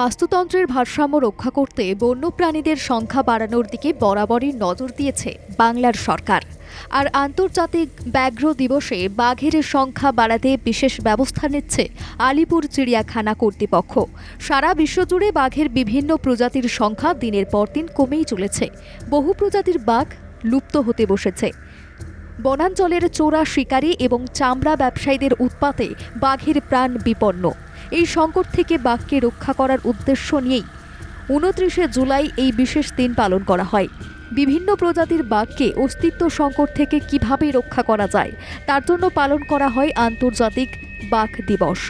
বাস্তুতন্ত্রের ভারসাম্য রক্ষা করতে বন্যপ্রাণীদের সংখ্যা বাড়ানোর দিকে বরাবরই নজর দিয়েছে বাংলার সরকার। আর আন্তর্জাতিক ব্যাঘ্র দিবসে বাঘের সংখ্যা বাড়াতে বিশেষ ব্যবস্থা নিচ্ছে আলিপুর চিড়িয়াখানা কর্তৃপক্ষ। সারা বিশ্বজুড়ে বাঘের বিভিন্ন প্রজাতির সংখ্যা দিনের পর দিন কমেই চলেছে। বহু প্রজাতির বাঘ লুপ্ত হতে বসেছে। বনাঞ্চলের চোরা শিকারী এবং চামড়া ব্যবসায়ীদের উৎপাতে বাঘের প্রাণ বিপন্ন। এই সংকট থেকে বাঘকে রক্ষা করার উদ্দেশ্য নিয়েই উনত্রিশে জুলাই এই বিশেষ দিন পালন করা হয়। বিভিন্ন প্রজাতির বাঘকে অস্তিত্ব সংকট থেকে কীভাবে রক্ষা করা যায়, তার জন্য পালন করা হয় আন্তর্জাতিক বাঘ দিবস।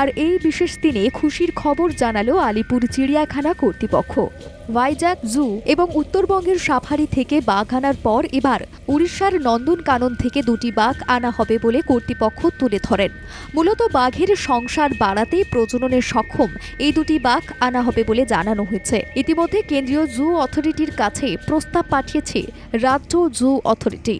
আর এই বিশেষ দিনে খুশির খবর জানালো আলিপুর চিড়িয়াখানা কর্তৃপক্ষ। ভাইজাক জু এবং উত্তরবঙ্গের সাফারি থেকে বাঘ আনার পর এবার উড়িষ্যার নন্দনকানন থেকে দুটি বাঘ আনা হবে বলে কর্তৃপক্ষ তুলে ধরেন। মূলত বাঘের সংসার বাড়াতে প্রজননে সক্ষম এই দুটি বাঘ আনা হবে বলে জানানো হয়েছে। ইতিমধ্যে কেন্দ্রীয় জু অথরিটির কাছে প্রস্তাব পাঠিয়েছে রাজ্য জু অথরিটি।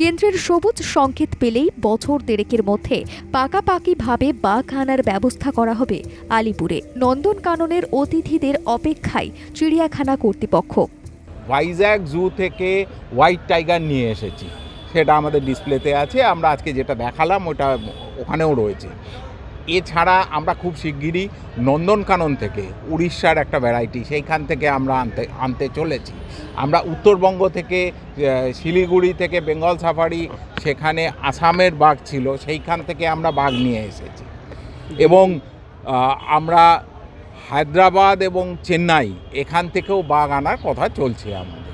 কেন্দ্রের সবুজ সংকেত পেলেই বছর দেড়েকের মধ্যে পাকাপাকিভাবে বাঘ আনার ব্যবস্থা করা হবে। আলিপুরে নন্দনকাননের অতিথিদের অপেক্ষায় চিড়িয়াখানা কর্তৃপক্ষ। ভাইজ্যাক জু থেকে হোয়াইট টাইগার নিয়ে এসেছি। সেটা আমাদের ডিসপ্লেতে আছে। আমরা আজকে যেটা দেখালাম, ওটা ওখানেও রয়েছে। এছাড়া আমরা খুব শিগগিরই নন্দনকানন থেকে উড়িষ্যার একটা ভ্যারাইটি সেইখান থেকে আমরা আনতে আনতে চলেছি। আমরা উত্তরবঙ্গ থেকে শিলিগুড়ি থেকে বেঙ্গল সাফারি, সেখানে আসামের বাঘ ছিল, সেইখান থেকে আমরা বাঘ নিয়ে এসেছি। এবং আমরা হায়দ্রাবাদ এবং চেন্নাই, এখান থেকেও বাঘ আনার কথা চলছে আমাদের।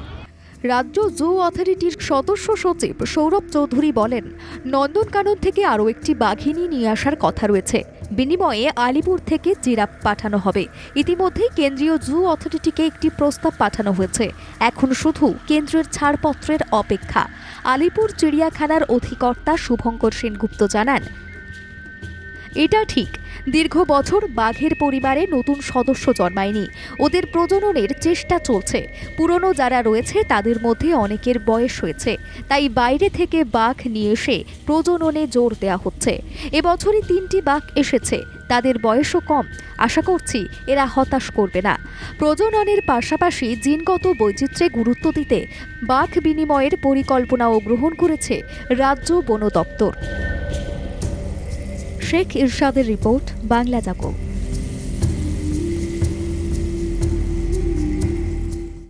রাজ্য জু অথরিটির সদস্য সচিব সৌরভ চৌধুরী বলেন, নন্দনকানন থেকে আরও একটি বাঘিনী নিয়ে আসার কথা রয়েছে। বিনিময়ে আলিপুর থেকে জিরাফ পাঠানো হবে। ইতিমধ্যেই কেন্দ্রীয় জু অথরিটিকে একটি প্রস্তাব পাঠানো হয়েছে। এখন শুধু কেন্দ্রের ছাড়পত্রের অপেক্ষা। আলিপুর চিড়িয়াখানার অধিকর্তা শুভঙ্কর সেনগুপ্ত জানান, এটা ঠিক। দীর্ঘ বছর বাঘের পরিবারে নতুন সদস্য জন্মায়নি। ওদের প্রজননের চেষ্টা চলছে। পুরনো যারা রয়েছে, তাদের মধ্যে অনেকের বয়স হয়েছে। তাই বাইরে থেকে বাঘ নিয়ে এসে প্রজননে জোর দেওয়া হচ্ছে। এবছরই তিনটি বাঘ এসেছে। তাদের বয়সও কম। আশা করছি এরা হতাশ করবে না। প্রজননের পাশাপাশি জিনগত বৈচিত্র্যে গুরুত্ব দিতে বাঘ বিনিময়ের পরিকল্পনাও গ্রহণ করেছে রাজ্য বন দপ্তর। শেখ ইরশাদের রিপোর্ট বাংলা জাগো।